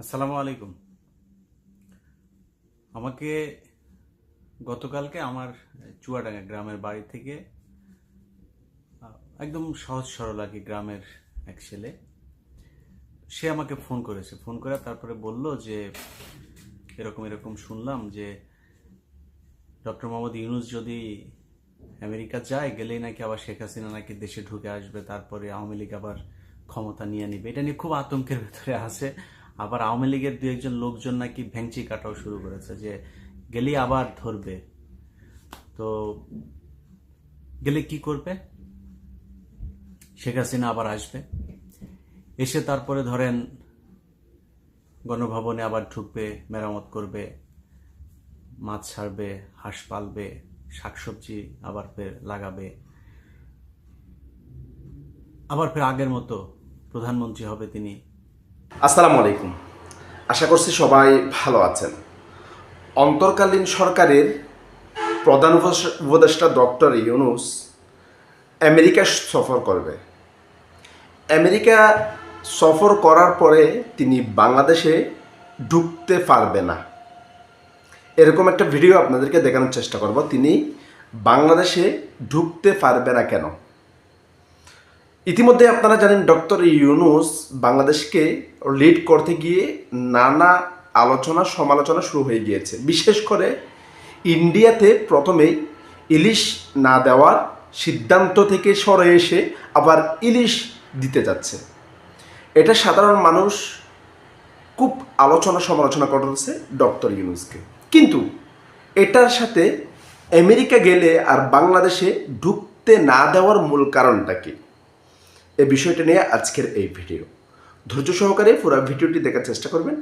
আসসালামু আলাইকুম। আমাকে গতকালকে আমার চুয়াডাঙ্গা গ্রামের বাড়ি থেকে একদম সহজ সরল আর গ্রামের এক ছেলে, সে আমাকে ফোন করেছে। ফোন করে তারপরে বলল যে, এরকম এরকম শুনলাম যে, ডক্টর মোহাম্মদ ইউনুস যদি আমেরিকা যায়, গেলেই নাকি আবার শেখ হাসিনা নাকি দেশে ঢুকে আসবে, তারপরে আওয়ামী লীগ আবার ক্ষমতা নিয়ে নিবে। এটা নিয়ে খুব আতঙ্কের ভেতরে আছে। আবার আওয়ামী লীগের দু একজন লোকজন নাকি ভেংচি কাটাও শুরু করেছে যে গেলেই আবার ধরবে। তো গেলে কি করবে? শেখ হাসিনা আবার আসবে। এসে তারপরে ধরেন গণভবনে আবার ঢুকবে, মেরামত করবে, মাছ ছাড়বে, হাঁস পালবে, শাকসবজি আবার ফের লাগাবে। আবার ফের আগের মতো প্রধানমন্ত্রী হবে তিনি। আসসালামু আলাইকুম। আশা করছি সবাই ভালো আছেন। অন্তর্কালীন সরকারের প্রধান উপদেষ্টা ডক্টর ইউনুস আমেরিকা সফর করবে। আমেরিকা সফর করার পরে তিনি বাংলাদেশে ঢুকতে পারবে না। এরকম একটা ভিডিও আপনাদেরকে দেখানোর চেষ্টা করব। তিনি বাংলাদেশে ঢুকতে পারবে না কেন? ইতিমধ্যে আপনারা জানেন ডক্টর ইউনুস বাংলাদেশকে লিড করতে গিয়ে নানা আলোচনা, সমালোচনা শুরু হয়ে গিয়েছে। বিশেষ করে ইন্ডিয়াতে প্রথমেই ইলিশ না দেওয়ার সিদ্ধান্ত থেকে সরে এসে আবার ইলিশ দিতে যাচ্ছে। এটা সাধারণ মানুষ খুব আলোচনা, সমালোচনা করতেছে ডক্টর ইউনুসকে। কিন্তু এটার সাথে আমেরিকা গেলে আর বাংলাদেশে ঢুকতে না দেওয়ার মূল কারণটা কি? এই বিষয়টা নিয়ে আজকের এই ভিডিও। ধৈর্য সহকারে পুরো ভিডিওটি দেখার চেষ্টা করবেন।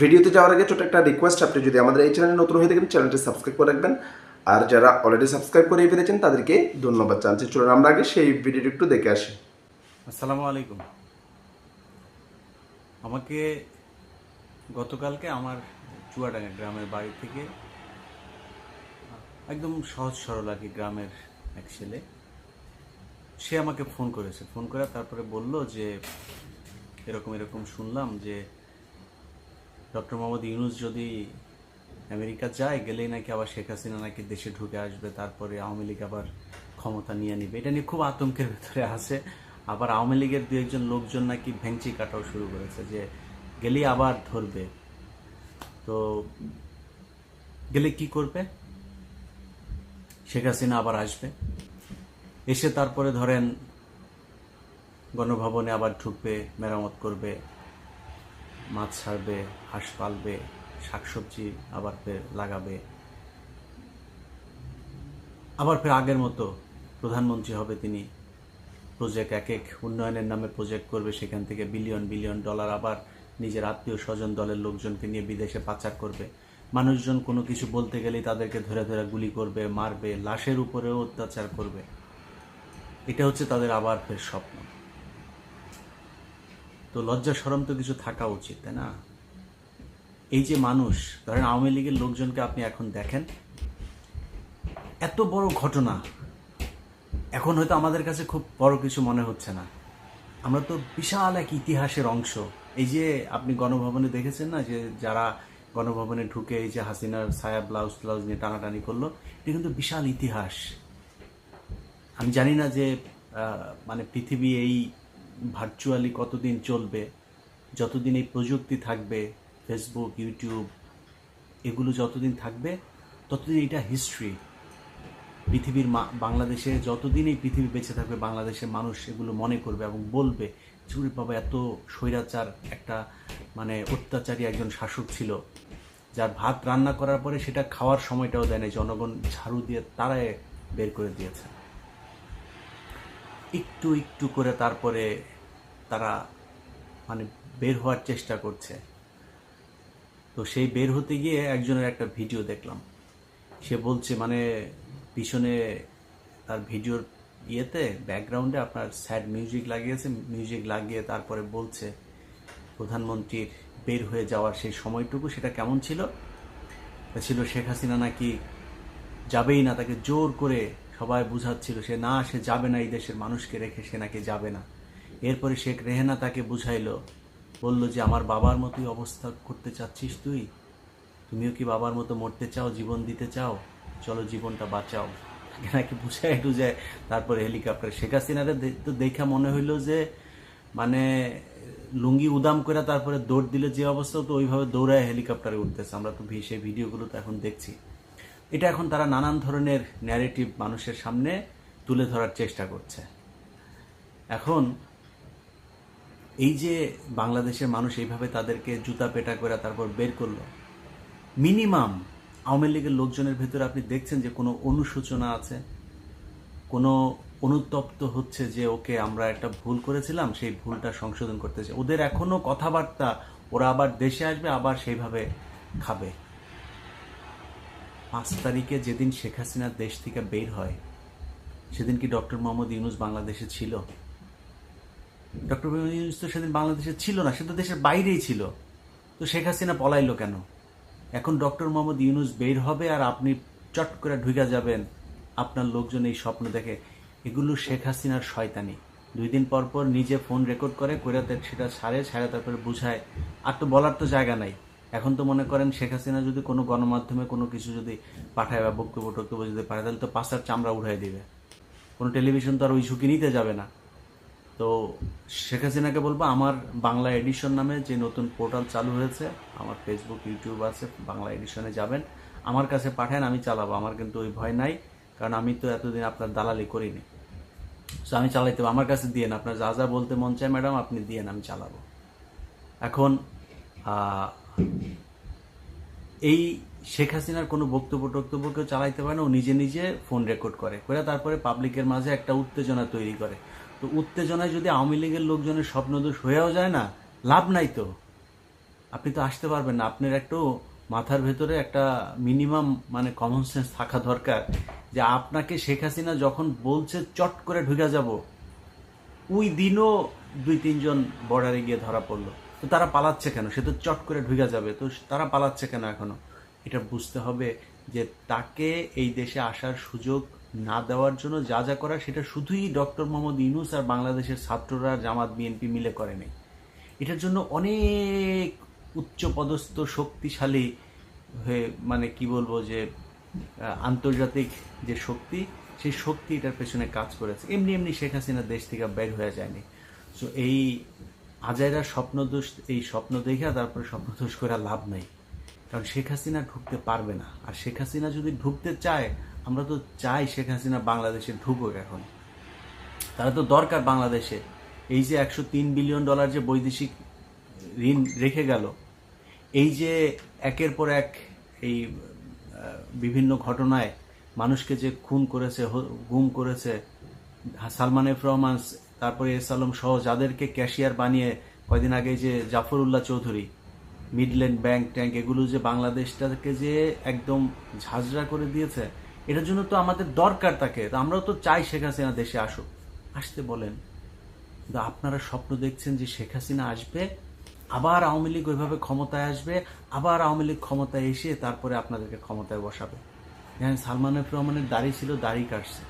ভিডিওতে যাওয়ার আগে ছোট একটা রিকোয়েস্ট আপনি যদি আমাদের এই চ্যানেলে নতুন হয়ে থাকেন চ্যানেলটি সাবস্ক্রাইব করে রাখবেন। আর যারা অলরেডি সাবস্ক্রাইব করে ফেলেছেন, তাদেরকে ধন্যবাদ জানছি চলুন আমরা আগে সেই ভিডিওটি একটু দেখে আসি। আসসালামু আলাইকুম। আমাকে গতকালকে আমার চুয়াডাঙ্গা গ্রামের বাড়ি থেকে একদম সহজ সরল আর কি গ্রামের এক ছেলে, সে আমাকে ফোন করেছে। ফোন করে তারপরে বলল যে এরকম এরকম শুনলাম যে ডক্টর মোহাম্মদ ইউনুস যদি আমেরিকা যায়, গেলেই নাকি আবার শেখ হাসিনা নাকি দেশে ঢুকে আসবে, তারপরে আওয়ামী লীগ আবার ক্ষমতা নিয়ে নিবে। এটা নিয়ে খুব আতঙ্কের ভেতরে আছে। আবার আওয়ামী লীগের দু একজন লোকজন নাকি ভেংচি কাটাও শুরু করেছে যে গেলেই আবার ধরবে। তো গেলে কি করবে? শেখ হাসিনা আবার আসবে। এসে তারপরে ধরেন গণভবনে আবার ঢুকবে, মেরামত করবে, মাছ ছাড়বে, হাঁস পালবে, শাকসবজি আবার ফের লাগাবে। আবার ফের আগের মতো প্রধানমন্ত্রী হবে তিনি। প্রজেক্ট এক এক উন্নয়নের নামে প্রজেক্ট করবে, সেখান থেকে বিলিয়ন বিলিয়ন ডলার আবার নিজের আত্মীয় স্বজন দলের লোকজনকে নিয়ে বিদেশে পাচার করবে। মানুষজন কোনো কিছু বলতে গেলেই তাদেরকে ধরে ধরে গুলি করবে, মারবে, লাশের উপরেও অত্যাচার করবে। এটা হচ্ছে তাদের আবার ফের স্বপ্ন। তো লজ্জা সরম তো কিছু থাকা উচিত, তাই না? এই যে মানুষ, ধরেন আওয়ামী লীগের লোকজনকে আপনি এখন দেখেন, এত বড় ঘটনা, এখন হয়তো আমাদের কাছে খুব বড় কিছু মনে হচ্ছে না। আমরা তো বিশাল এক ইতিহাসের অংশ। এই যে আপনি গণভবনে দেখেছেন না যে যারা গণভবনে ঢুকে এই যে হাসিনার ছায়া ব্লাউজ ব্লাউজ নিয়ে টানাটানি করল, এটা কিন্তু বিশাল ইতিহাস। আমি জানি না যে মানে পৃথিবী এই ভার্চুয়ালি কতদিন চলবে, যতদিন এই প্রযুক্তি থাকবে ফেসবুক ইউটিউব এগুলো যতদিন থাকবে, ততদিন এটা হিস্ট্রি পৃথিবীর বাংলাদেশে যতদিন এই পৃথিবী বেঁচে থাকবে, বাংলাদেশের মানুষ এগুলো মনে করবে এবং বলবে, চুরি বাবা এত স্বৈরাচার একটা মানে অত্যাচারী একজন শাসক ছিল, যার ভাত রান্না করার পরে সেটা খাওয়ার সময়টাও দেয় না জনগণ ঝাড়ু দিয়ে তারাই বের করে দিয়েছে। একটু একটু করে তারপরে তারা মানে বের হওয়ার চেষ্টা করছে। তো সেই বের হতে গিয়ে একজনের একটা ভিডিও দেখলাম। সে বলছে মানে পিছনে তার ভিডিওর ইয়েতে ব্যাকগ্রাউন্ডে আপনার স্যাড মিউজিক লাগিয়েছে মিউজিক লাগিয়ে তারপরে বলছে, প্রধানমন্ত্রীর বের হয়ে যাওয়ার সেই সময়টুকু সেটা কেমন ছিল? ছিল, শেখ হাসিনা নাকি যাবেই না, তাকে জোর করে সবাই বুঝাচ্ছিল, সে না, সে যাবে না এই দেশের মানুষকে রেখে, সে নাকি যাবে না। এরপরে শেখ রেহেনা তাকে বুঝাইলো, বলল যে, আমার বাবার মতোই অবস্থা করতে চাচ্ছিস তুই? তুমিও কি বাবার মতো মরতে চাও, জীবন দিতে চাও? চলো জীবনটা বাঁচাও। নাকি বুঝায় টুজায় তারপরে হেলিকপ্টার। শেখ হাসিনারে তো দেখা মনে হইল যে মানে লুঙ্গি উদাম করে তারপরে দৌড় দিলে যে অবস্থা, তো ওইভাবে দৌড়ায় হেলিকপ্টারে উঠতেছে। আমরা তো সেই ভিডিওগুলো তো এখন দেখছি। এটা এখন তারা নানান ধরনের ন্যারেটিভ মানুষের সামনে তুলে ধরার চেষ্টা করছে। এখন এই যে বাংলাদেশের মানুষ এইভাবে তাদেরকে জুতা পেটা করে তারপর বের করল মিনিমাম আওয়ামী লীগের লোকজনের ভেতরে আপনি দেখছেন যে কোনো অনুশোচনা আছে? কোনো অনুতপ্ত হচ্ছে যে, ওকে, আমরা একটা ভুল করেছিলাম, সেই ভুলটা সংশোধন করতেছে ওদের এখনও কথাবার্তা, ওরা আবার দেশে আসবে, আবার সেইভাবে খাবে। পাঁচ তারিখে যেদিন শেখ হাসিনা দেশ থেকে বের হয়, সেদিন কি ডক্টর মোহাম্মদ ইউনুস বাংলাদেশে ছিল? ডক্টর মোহাম্মদ ইউনুস তো সেদিন বাংলাদেশে ছিল না, সে তো দেশের বাইরেই ছিল। তো শেখ হাসিনা পলাইলো কেন? এখন ডক্টর মোহাম্মদ ইউনুস বের হবে আর আপনি চট করে ঢুকে যাবেন। আপনার লোকজন এই স্বপ্ন দেখে, এগুলো শেখ হাসিনার শয়তানি। দুই দিন পর পর নিজে ফোন রেকর্ড করে করে সেটা ছাড়ে ছাড়ে তারপরে বুঝায়। আর তো বলার তো জায়গা নাই। এখন তো মনে করেন শেখ হাসিনা যদি কোনো গণমাধ্যমে কোনো কিছু যদি পাঠায় বা বক্তব্য টক্তব্য যদি পাঠায়, তাহলে তো পাঁচার চামড়া উঠাই দিবে। কোনো টেলিভিশন তো আর ওই ঝুঁকি নিতে যাবে না। তো শেখ হাসিনাকে বলব, আমার বাংলা এডিশন নামে যে নতুন পোর্টাল চালু হয়েছে, আমার ফেসবুক ইউটিউব আছে, বাংলা এডিশনে যাবেন। আমার কাছে পাঠান, আমি চালাবো। আমার কিন্তু ওই ভয় নাই, কারণ আমি তো এতদিন আপনার দালালি করিনি। তো আমি চালাইতে। আমার কাছে দিয়েন আপনার যা যা বলতে মন চায়, ম্যাডাম, আপনি দিয়েন আমি চালাবো। এখন এই শেখ হাসিনার কোনো বক্তব্য টক্তব্য কেউ চালাইতে পারে না, ও নিজে নিজে ফোন রেকর্ড করে। করে তারপরে পাবলিকের মাঝে একটা উত্তেজনা তৈরি করে। তো উত্তেজনায় যদি আওয়ামী লীগের লোকজনের স্বপ্নদোষ হয়েও যায় না, লাভ নাই তো। আপনি তো আসতে পারবেন না। আপনার একটু মাথার ভেতরে একটা মিনিমাম মানে কমন সেন্স থাকা দরকার যে আপনাকে শেখ হাসিনা যখন বলছে, চট করে ঢুকে যাব, ওই দিনও দুই তিনজন বর্ডারে গিয়ে ধরা পড়ল। তো তারা পালাচ্ছে কেন? সে তো চট করে ঢুকে যাবে। তো তারা পালাচ্ছে কেন এখনও? এটা বুঝতে হবে যে তাকে এই দেশে আসার সুযোগ না দেওয়ার জন্য যা যা করা, সেটা শুধুই ডক্টর মোহাম্মদ ইউনুস আর বাংলাদেশের ছাত্ররা, জামাত, বিএনপি মিলে করেনি এটার জন্য অনেক উচ্চ পদস্থ শক্তিশালী হয়ে মানে কি বলব যে আন্তর্জাতিক যে শক্তি, সেই শক্তি এটার পেছনে কাজ করেছে। এমনি এমনি শেখ হাসিনা দেশ থেকে বের হয়ে যায়নি। সো এই আজাইরা স্বপ্নদোষ, এই স্বপ্ন দেখে তারপরে স্বপ্নদোষ করে লাভ নাই। কারণ শেখ হাসিনা ঢুকতে পারবে না। আর শেখ হাসিনা যদি ঢুকতে চায়, আমরা তো চাই শেখ হাসিনা বাংলাদেশে ঢুকুক এখন। তারা তো দরকার বাংলাদেশে। এই যে একশো তিন বিলিয়ন ডলার যে বৈদেশিক ঋণ রেখে গেল, এই যে একের পর এক এই বিভিন্ন ঘটনায় মানুষকে যে খুন করেছে গুম করেছে, সালমান এফ রহমান তারপরে এস আলম সহ যাদেরকে ক্যাশিয়ার বানিয়ে কয়দিন আগে যে Zafrullah Chowdhury, Midland bank tank এগুলো যে বাংলাদেশটাকে যে একদম ঝাঁঝরা করে দিয়েছে, এটার জন্য তো আমাদের দরকার তাকে। আমরাও তো চাই শেখ হাসিনা দেশে আসুক। আসতে বলেন, কিন্তু আপনারা স্বপ্ন দেখছেন যে শেখ হাসিনা আসবে, আবার আওয়ামী লীগ ওইভাবে ক্ষমতায় আসবে, আবার আওয়ামী লীগ ক্ষমতায় এসে তারপরে আপনাদেরকে ক্ষমতায় বসাবে। যেমন সালমান রহমানের দাড়ি ছিল দাড়ি কাটছে।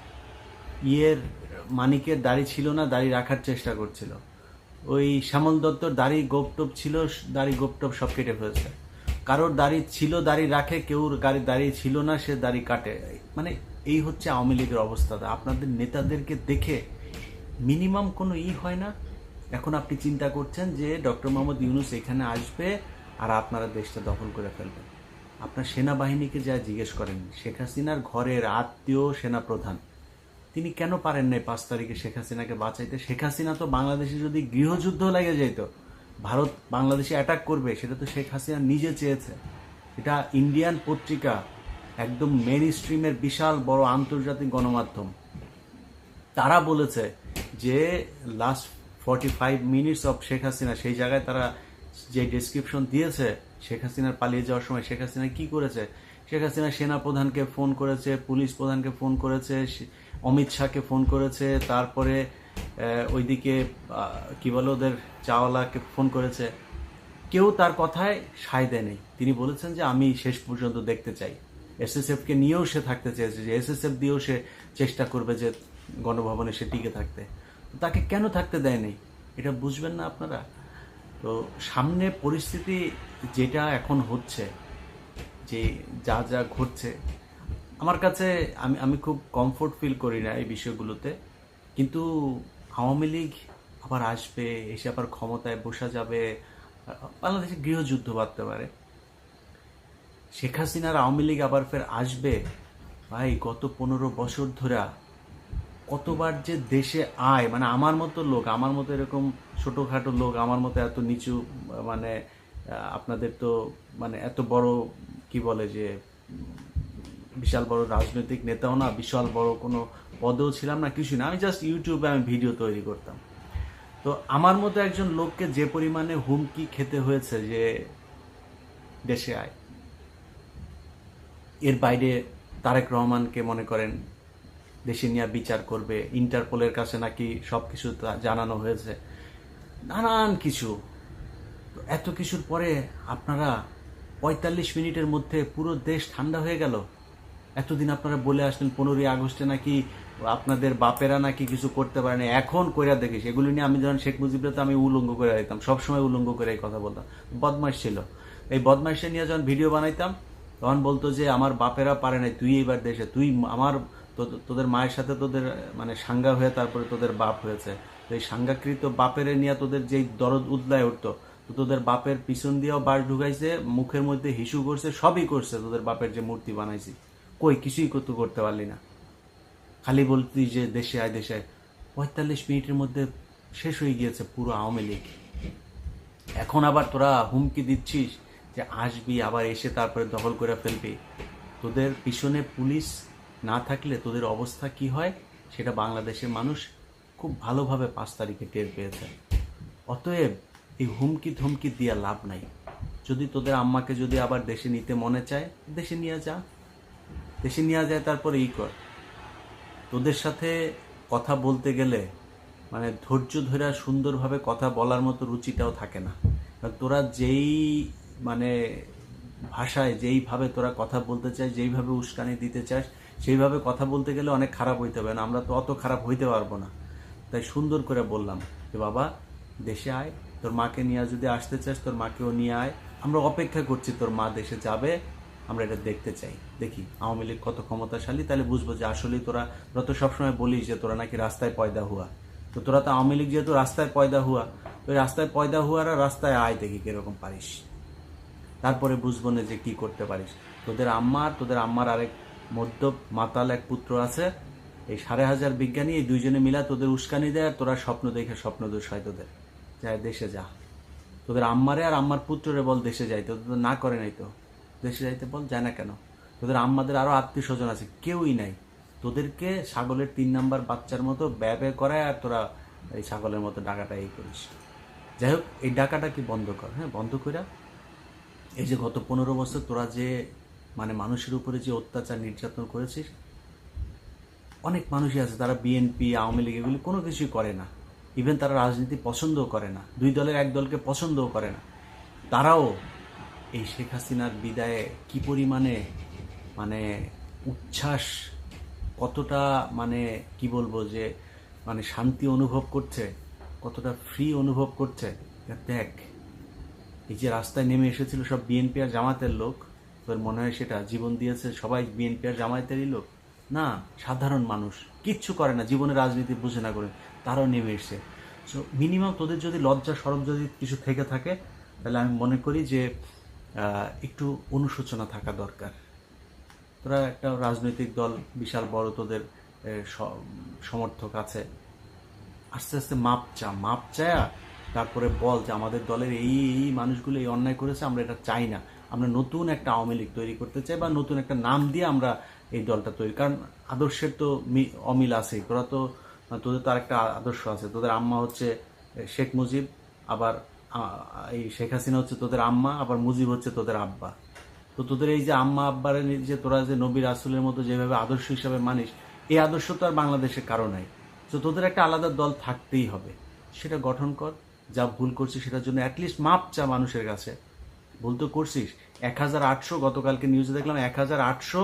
ইয়ের মানিকের দাড়ি ছিল না, দাড়ি রাখার চেষ্টা করছিল। ওই শ্যামল দত্তর দাড়ি গোপটোপ ছিল, দাড়ি গোপটোপ সব কেটে ফেলছে। কারোর দাড়ি ছিল, দাড়ি রাখে, কেউ গাড়ি দাড়ি ছিল না, সে দাড়ি কাটে। মানে এই হচ্ছে আওয়ামী লীগের অবস্থা। আপনাদের নেতাদেরকে দেখে মিনিমাম কোনো ই হয় না। এখন আপনি চিন্তা করছেন যে ডক্টর মোহাম্মদ ইউনুস এখানে আসবে আর আপনারা দেশটা দখল করে ফেলবেন। আপনার সেনাবাহিনীকে যা জিজ্ঞেস করেন, শেখ হাসিনার ঘরের আত্মীয় সেনাপ্রধান। তিনি কেন পারেন নাই পাঁচ তারিখে শেখ হাসিনাকে বাঁচাইতে? শেখ হাসিনা তো বাংলাদেশে যদি গৃহযুদ্ধ লেগে যেত ভারত বাংলাদেশে অ্যাটাক করবে, সেটা তো শেখ হাসিনা নিজে চেয়েছে। এটা ইন্ডিয়ান পত্রিকা, একদম মেন স্ট্রিমের বিশাল বড় আন্তর্জাতিক গণমাধ্যম। তারা বলেছে যে last forty five minutes of Sheikh Hasina, সেই জায়গায় তারা যে ডেসক্রিপশন দিয়েছে, শেখ হাসিনার পালিয়ে যাওয়ার সময় শেখ হাসিনা কি করেছে? শেখ হাসিনা সেনা প্রধানকে ফোন করেছে, পুলিশ প্রধানকে ফোন করেছে অমিত শাহকে ফোন করেছে, তারপরে ওইদিকে কি বলে ওদের চাওয়ালাকে ফোন করেছে। কেউ তার কথায় সায় দেয়নি। তিনি বলেছেন যে, আমি শেষ পর্যন্ত দেখতে চাই। এসএসএফ কে নিয়েও সে থাকতে চেয়েছে, যে এসএসএফ দিয়েও সে চেষ্টা করবে যে গণভবনে সে টিকে থাকতে। তাকে কেন থাকতে দেয়নি? এটা বুঝবেন না আপনারা? তো সামনে পরিস্থিতি যেটা এখন হচ্ছে, যে যা যা ঘটছে আমার কাছে আমি আমি খুব কমফোর্ট ফিল করি না এই বিষয়গুলোতে। কিন্তু আওয়ামী লীগ আবার আসবে, এসে আবার ক্ষমতায় বসা যাবে, বাংলাদেশে গৃহযুদ্ধ বাঁধতে পারে। শেখ হাসিনার আওয়ামী লীগ আবার ফের আসবে। ভাই, গত পনেরো বছর ধরে কতবার যে দেশে আয় মানে আমার মতো লোক, আমার মতো এরকম ছোটোখাটো লোক, আমার মতো এত নিচু মানে আপনাদের তো মানে এত বড়, কি বলে যে বিশাল বড় রাজনৈতিক নেতাও না, বিশাল বড় কোনো পদেও ছিলাম না কিছু না। আমি জাস্ট ইউটিউবে আমি ভিডিও তৈরি করতাম। তো আমার মতো একজন লোককে যে পরিমাণে হুমকি খেতে হয়েছে যে দেশে আয়, এর বাইরে তারেক রহমানকে মনে করেন দেশে নিয়ে বিচার করবে, ইন্টারপোলের কাছে নাকি সব কিছু জানানো হয়েছে, নানান কিছু। এত কিছুর পরে আপনারা পঁয়তাল্লিশ মিনিটের মধ্যে পুরো দেশ ঠান্ডা হয়ে গেল। এতদিন আপনারা বলে আসলেন পনেরোই আগস্টে নাকি আপনাদের বাপেরা নাকি কিছু করতে পারেনি। এখন কইরা দেখিস, এগুলো নিয়ে আমি যখন শেখ মুজিবরা তো আমি উলঙ্গ করে দিতাম, সবসময় উলঙ্গ করে কথা বলতাম। বদমাইশ ছিল। এই বদমাইশে নিয়ে যখন ভিডিও বানাইতাম, তখন বলতো যে, আমার বাপেরা পারে নাই, তুই এইবার দেশে, তুই আমার তোদের মায়ের সাথে তোদের মানে সাঙ্গা হয়ে তারপরে তোদের বাপ হয়েছে। তো এই সাঙ্গাকৃত বাপেরে নিয়ে তোদের যেই দরদ উদলায় উঠতো, তো তোদের বাপের পিছন দিয়েও বাস ঢুকাইছে, মুখের মধ্যে হিসু করছে, সবই করছে তোদের বাপের যে মূর্তি বানাইছি। কই, কিছুই করতে করতে পারলি না। খালি বলতি যে দেশে আয় দেশে আয়। পঁয়তাল্লিশ মিনিটের মধ্যে শেষ হয়ে গিয়েছে পুরো আওয়ামী লীগ। এখন আবার তোরা হুমকি দিচ্ছিস যে আসবি, আবার এসে তারপরে দখল করে ফেলবি। তোদের পিছনে পুলিশ না থাকলে তোদের অবস্থা কি হয়, সেটা বাংলাদেশের মানুষ খুব ভালোভাবে পাঁচ তারিখে টের পেয়েছে। অতএব এই হুমকি ধমকি দিয়া লাভ নাই। যদি তোদের আম্মাকে যদি আবার দেশে নিতে মনে চায়, দেশে নিয়ে যা। দেশে নিয়ে যায়, তারপরে ই কর। তোদের সাথে কথা বলতে গেলে মানে ধৈর্য ধরে সুন্দরভাবে কথা বলার মতো রুচিটাও থাকে না। তোরা যেই মানে ভাষায় যেইভাবে তোরা কথা বলতে চাস, যেইভাবে উস্কানি দিতে চাস, সেইভাবে কথা বলতে গেলে অনেক খারাপ হইতে হবে না। আমরা তো অত খারাপ হইতে পারব না। তাই সুন্দর করে বললাম যে, বাবা, দেশে আয়। তোর মাকে নিয়ে যদি আসতে চাস, তোর মাকেও নিয়ে আয়। আমরা অপেক্ষা করছি তোর মা দেশে যাবে আমরা এটা দেখতে চাই। দেখি, আওয়ামী লীগ কত ক্ষমতাশালী, তাহলে বুঝব যে আসলেই তোরা তোরা তো সবসময় বলিস যে তোরা নাকি রাস্তায় পয়দা হুয়া। তো তোরা তো আওয়ামী লীগ যেহেতু রাস্তায় পয়দা হুয়া, ওই রাস্তায় পয়দা হুয়ারা রাস্তায় আয় দেখি কীরকম পারিস। তারপরে বুঝব না যে কি করতে পারিস। তোদের আম্মার তোদের আম্মার আরেক মধ্য মাতাল এক পুত্র আছে, এই সাড়ে হাজার বিজ্ঞানী, এই দুইজনে মিলা তোদের উস্কানি দেয় আর তোরা স্বপ্ন দেখে স্বপ্ন দোষ হয় তোদের। যায় দেশে যা। তোদের আম্মারে আর আম্মার পুত্ররে বল দেশে যাইতে তো না করে নাই তো। দেশে যাইতে বল, যায় না কেন? তোদের আম্মাদের আরও আত্মীয় স্বজন আছে, কেউই নাই। তোদেরকে ছাগলের তিন নাম্বার বাচ্চার মতো ব্যয় ব্যয় করায় আর তোরা এই ছাগলের মতো ডাকাটা এই করিস। যাই হোক, এই ডাকাটা কি বন্ধ কর? হ্যাঁ বন্ধ কইরা এই যে গত পনেরো বছর তোরা যে মানে মানুষের উপরে যে অত্যাচার নির্যাতন করেছিস, অনেক মানুষই আছে, তারা বিএনপি, আওয়ামী লীগ এগুলি কোনো কিছুই করে না। ইভেন তারা রাজনীতি পছন্দও করে না। দুই দলের এক দলকে পছন্দও করে না। তারাও এই শেখ হাসিনার বিদায়ে কি পরিমাণে মানে উচ্ছ্বাস কতটা মানে কি বলব যে মানে শান্তি অনুভব করছে, কতটা ফ্রি অনুভব করছে দেখ। এই যে রাস্তায় নেমে এসেছিল সব বিএনপি আর জামাতের লোক, তোর মনে হয় সেটা জীবন দিয়েছে সবাই বিএনপি আর জামায়াতেরই লোক? না, সাধারণ মানুষ, কিচ্ছু করে না, জীবনে রাজনীতি বুঝে না করে, তারাও নেমে এসছে। সো মিনিমাম তোদের যদি লজ্জা সরব যদি কিছু থেকে থাকে, তাহলে আমি মনে করি যে একটু অনুশোচনা থাকা দরকার। তোরা একটা রাজনৈতিক দল, বিশাল বড় তোদের সমর্থক আছে। আস্তে আস্তে মাপ চা, মাপ চায়া তারপরে বল যে আমাদের দলের এই এই মানুষগুলো এই অন্যায় করেছে, আমরা এটা চাই না। আমরা নতুন একটা আওয়ামী লীগ তৈরি করতে চাই বা নতুন একটা নাম দিয়ে আমরা এই দলটা তৈরি। কারণ আদর্শের তো অমিল আছে তোরা তো, তোদের তো আরেকটা আদর্শ আছে। তোদের আম্মা হচ্ছে শেখ মুজিব, আবার এই শেখ হাসিনা হচ্ছে তোদের আম্মা, আবার মুজিব হচ্ছে তোদের আব্বা। তো তোদের এই যে আম্মা, আব্বার যে তোরা যে নবী রাসুলের মতো যেভাবে আদর্শ হিসাবে মানিস, এই আদর্শ তো আর বাংলাদেশে কারও নাই। তো তোদের একটা আলাদা দল থাকতেই হবে। সেটা গঠন কর, যা ভুল করছিস সেটার জন্য অ্যাটলিস্ট মাপ চা মানুষের কাছে। ভুল তো করছিস। এক হাজার আটশো, গতকালকে নিউজে দেখলাম এক হাজার আটশো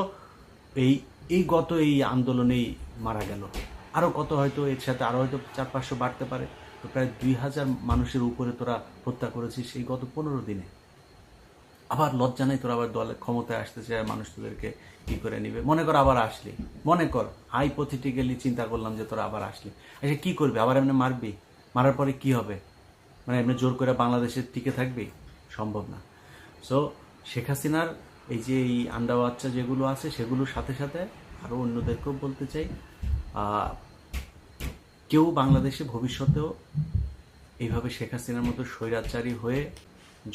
এই এই গত এই আন্দোলনেই মারা গেল। আরও কত হয়তো এর সাথে আরও হয়তো চার পাঁচশো বাড়তে পারে। তো প্রায় দুই হাজার মানুষের উপরে তোরা হত্যা করেছিস এই গত পনেরো দিনে। আবার লজ্জা নেই তোরা আবার দলে ক্ষমতায় আসতে চায়, মানুষ তোদেরকে কী করে নিবে? মনে কর আবার আসলি। মনে কর হাইপোথেটিক্যালি চিন্তা করলাম যে তোরা আবার আসলি। আচ্ছা কী করবি? আবার এমনি মারবি? মারার পরে কি হবে? মানে এমনি জোর করে বাংলাদেশের টিকে থাকবি? সম্ভব না। সো শেখ হাসিনার এই যে এই আন্ডা বাচ্চা যেগুলো আছে, সেগুলোর সাথে সাথে আরও অন্যদেরকেও বলতে চাই। কেউ বাংলাদেশে ভবিষ্যতেও এইভাবে শেখ হাসিনার মতো স্বৈরাচারী হয়ে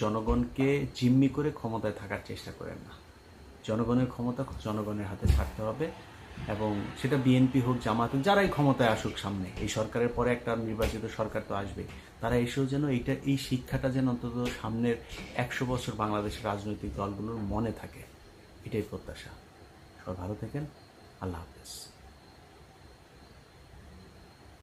জনগণকে জিম্মি করে ক্ষমতায় থাকার চেষ্টা করেন না। জনগণের ক্ষমতা জনগণের হাতে ছাড়তে হবে এবং সেটা বিএনপি হোক, জামাত হোক, যারাই ক্ষমতায় আসুক সামনে, এই সরকারের পরে একটা নির্বাচিত সরকার তো আসবে তারা এসেও যেন এইটা, এই শিক্ষাটা যেন অন্তত সামনের একশো বছর বাংলাদেশের রাজনৈতিক দলগুলোর মনে থাকে, এটাই প্রত্যাশা। সবাই ভালো থাকেন। আল্লাহ হাফেজ।